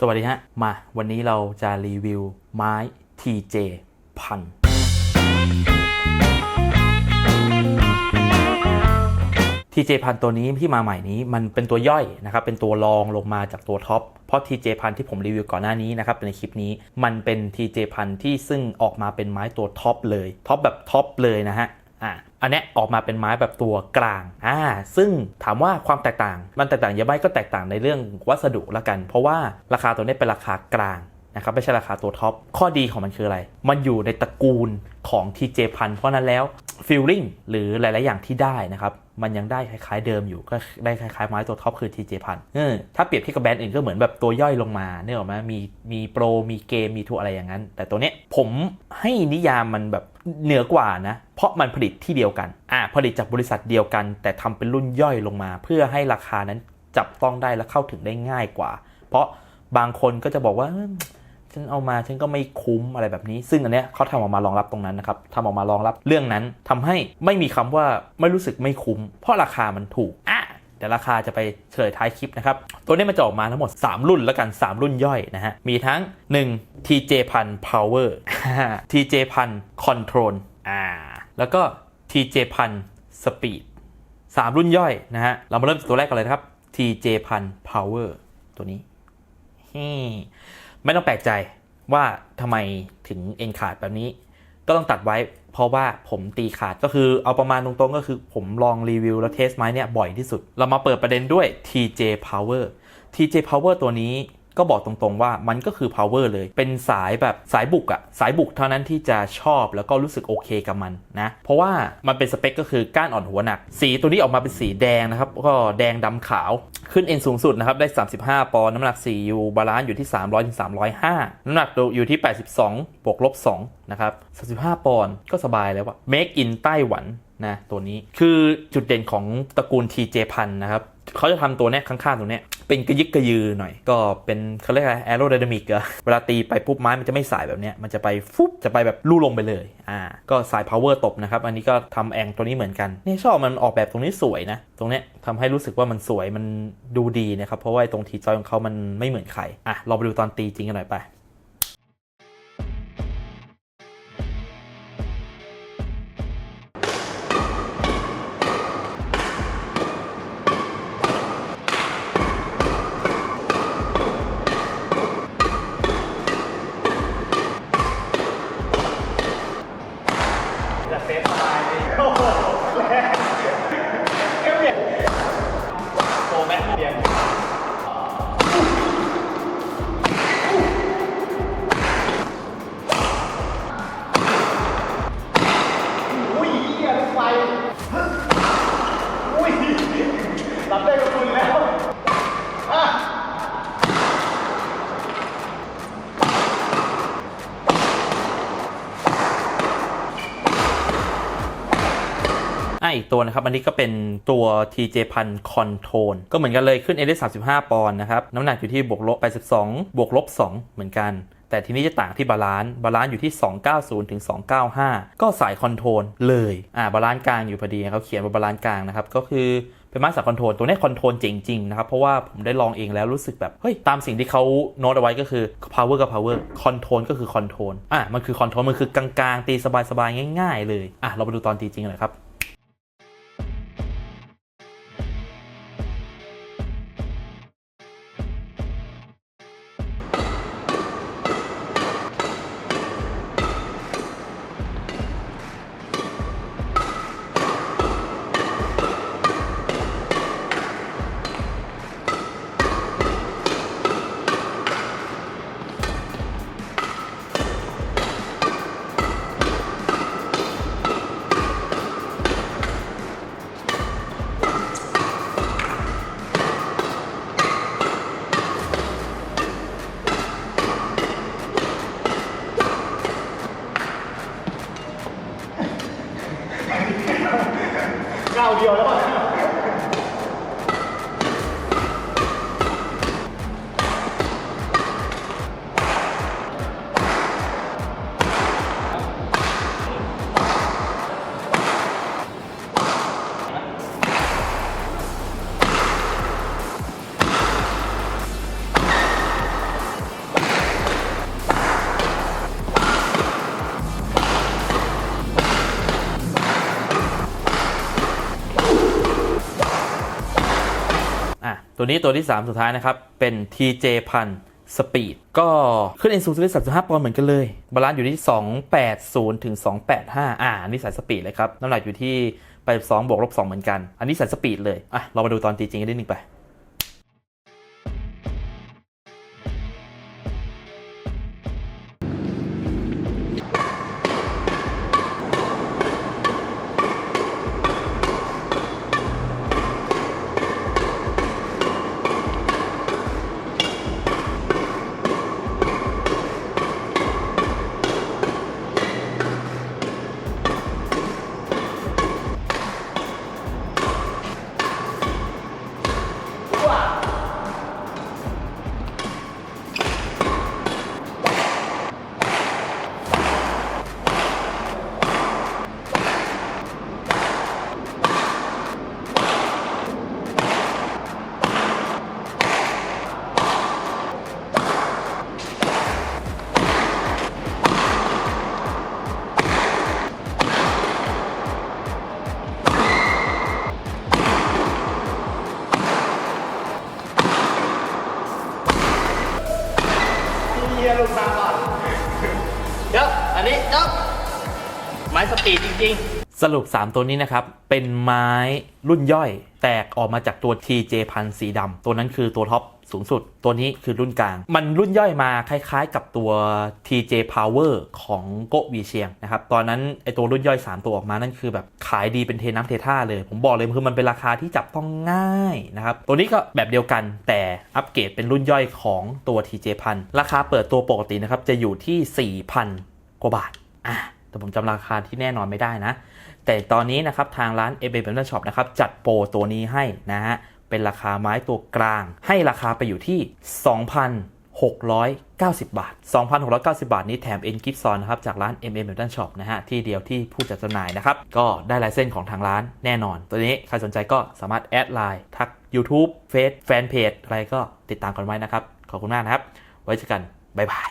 สวัสดีฮะ มาวันนี้เราจะรีวิวไม้ TJ พัน TJ พันตัวนี้ที่มาใหม่นี้มันเป็นตัวย่อยนะครับเป็นตัวรองลงมาจากตัวท็อปเพราะ TJ พันที่ผมรีวิวก่อนหน้านี้นะครับในคลิปนี้มันเป็น TJ พันที่ซึ่งออกมาเป็นไม้ตัวท็อปเลยท็อปแบบท็อปเลยนะฮะอะ อันเนี้ยออกมาเป็นไม้แบบตัวกลาง อ่า ซึ่งถามว่าความแตกต่าง มันแตกต่างเยอะไหมก็แตกต่างในเรื่องวัสดุละกัน เพราะว่าราคาตัวนี้เป็นราคากลางนะครับไม่ใช่ราคาตัวท็อป ข้อดีของมันคืออะไร มันอยู่ในตระกูลของ TJ พันเพราะนั้นแล้วฟีลลิ่งหรือหลาย ๆ อย่างที่ได้นะครับ มันยังได้คล้าย ๆ เดิมอยู่ก็ได้คล้าย ๆ ไม้ตัวท็อปคือ TJ พันเออถ้าเปรียบเทียบกับแบรนด์อื่นก็เหมือนแบบตัวย่อยลงมาเนี่ยหรอไหมมีมีโปรมีเกมมีทัวอะไรอย่างนั้น แต่ตัวเนี้ยผมให้นิยามมันแบบ เหนือกว่านะ เพราะมันผลิตที่เดียวกัน อ่าผลิตจากบริษัทเดียวกัน แต่ทำเป็นรุ่นย่อยลงมา เพื่อให้ราคานั้นจับต้องได้และเข้าถึงได้ง่ายกว่า เพราะบางคนก็จะบอกว่าฉันเอามาฉันก็ไม่คุ้มอะไรแบบนี้ ซึ่งอันเนี้ยเขาทำออกมารองรับตรงนั้นนะครับทำออกมารองรับเรื่องนั้นทำให้ไม่มีคำว่าไม่รู้สึกไม่คุ้ม เพราะราคามันถูกอะ เดี๋ยวราคาจะไปเฉลยท้ายคลิปนะครับ ตัวนี้มันจะออกมาทั้งหมด 3 รุ่นแล้วกัน 3 รุ่นย่อยนะฮะ มีทั้ง 1 TJ พัน Power TJ พัน Control อ่าแล้วก็ TJ พัน Speed 3 รุ่นย่อยนะฮะ เรามาเริ่มจากตัวแรกกันเลยนะครับ TJ พัน Power ตัวนี้ไม่ต้องแปลกใจว่าทำไมถึงเอ็นขาดแบบนี้ ก็ต้องตัดไว้ เพราะว่าผมตีขาดก็คือเอาประมาณตรงๆ ก็คือผมลองรีวิวแล้วเทสไม้เนี่ยบ่อยที่สุด เรามาเปิดประเด็นด้วย TJ Power TJ Power ตัวนี้ก็บอกตรงๆว่ามันก็คือ power เลย เป็นสายแบบสายบุกอะสายบุกเท่านั้นที่จะชอบแล้วก็รู้สึกโอเคกับมันนะ เพราะว่ามันเป็นสเปคก็คือก้านอ่อนหัวหนัก สีตัวนี้ออกมาเป็นสีแดงนะครับ ก็แดงดำขาวขึ้นเอ็นสูงสุดนะครับ ได้ 35 ปอนด์น้ำหนัก4อยู่บาลานซ์อยู่ที่ 300ถึง305 น้ำหนักอยู่ที่ 82บวกลบ2 นะครับ35 ปอนด์ก็สบายแล้วอะ Make in ไต้หวันนะตัวนี้คือจุดเด่นของตระกูล TJ พันนะครับเขาจะทำตัวเนี้ยข้างๆตรงเนี้ยเป็นกระยึกกระยือหน่อย ก็เป็นเขาเรียกอะไรแอโรไดนามิกอะเวลาตีไปปุ๊บไม้มันจะไม่สายแบบเนี้ยมันจะไปฟุบจะไปแบบลู่ลงไปเลยอ่าก็สาย power ตบนะครับ อันนี้ก็ทำแองตัวนี้เหมือนกันนี่ชอบมันออกแบบตรงนี้สวยนะ ตรงเนี้ยทำให้รู้สึกว่ามันสวยมันดูดีนะครับ เพราะว่าตรงทีจอยของเขามันไม่เหมือนใครอะเราไปดูตอนตีจริงกันหน่อยไป โอีกตัวนะครับ อันนี้ก็เป็นตัว TJ พันคอนโทนก็เหมือนกันเลยขึ้น LS 35 ปอนด์นะครับ น้ำหนักอยู่ที่บวกลบ82บวกลบ 2 เหมือนกันแต่ทีนี้จะต่างที่บาลานซ์บาลานซ์อยู่ที่ 290 ถึง 295 ก็สายคอนโทรลเลย อ่าบาลานซ์กลางอยู่พอดีเขาเขียนว่าบาลานซ์กลางนะครับ ก็คือเป็นม้สายคอนโทรลตัวนี้คอนโทรลจริงนะครับ เพราะว่าผมได้ลองเองแล้วรู้สึกแบบ เฮ้ย ตามสิ่งที่เขาโน้ตเอาไว้ก็คือ power กับ power คอนโทรลก็คือคอนโทรลอะมันคือคอนโทรลมันคือกลางๆ ตีสบายๆ ง่าย ๆ เลยอะเราไปดูตอนตีจริงกันหน่อยครับ ตัวนี้ตัวที่ 3 สุดท้ายนะครับ เป็น TJ พันสปีดก็ขึ้นเอ็นซูซิลิส35ปอนด์เหมือนกันเลย บาลานซ์อยู่ที่ 280 ถึง 285 อ่านนี่สายสปีดเลยครับ น้ำหนักอยู่ที่82บวกลบ2เหมือนกัน อันนี้สายสปีดเลย อะ เรามาดูตอนตีจริงกันนิดนึงไป สรุป 3 ตัวนี้นะครับ เป็นไม้รุ่นย่อย แตกออกมาจากตัว TJ พันสีดำตัวนั้นคือตัวท็อปสูงสุด ตัวนี้คือรุ่นกลาง มันรุ่นย่อยมาคล้ายๆ กับตัว TJ Power ของโกวีเชียงนะครับ ตอนนั้นไอตัวรุ่นย่อย 3 ตัวออกมานั่นคือแบบขายดีเป็นเทน้ำเทท่าเลย ผมบอกเลยคือมันเป็นราคาที่จับต้องง่ายนะครับ ตัวนี้ก็แบบเดียวกันแต่อัปเกรดเป็นรุ่นย่อยของตัว TJ พันราคาเปิดตัวปกตินะครับจะอยู่ที่ 4,000 กว่าบาทอะแต่ผมจำราคาที่แน่นอนไม่ได้นะ แต่ตอนนี้นะครับทางร้าน a b e b a n d Shop นะครับจัดโปรตัวนี้ให้นะฮะเป็นราคาไม้ตัวกลาง ให้ราคาไปอยู่ที่ 2,690 บาท 2,690 บาทนี้แถมเอ็นกิฟซอนนะครับจากร้าน m m b a n Shop นะฮะที่เดียวที่ผู้จัดจำหน่ายนะครับก็ได้ลายเส้นของทางร้านแน่นอน ตัวนี้ใครสนใจก็สามารถแอดไลน์ทัก YouTube เฟซแฟนเพจอะไรก็ติดตามกันไว้นะครับ ขอบคุณมากนะครับ ไว้เจอกัน บ๊ายบาย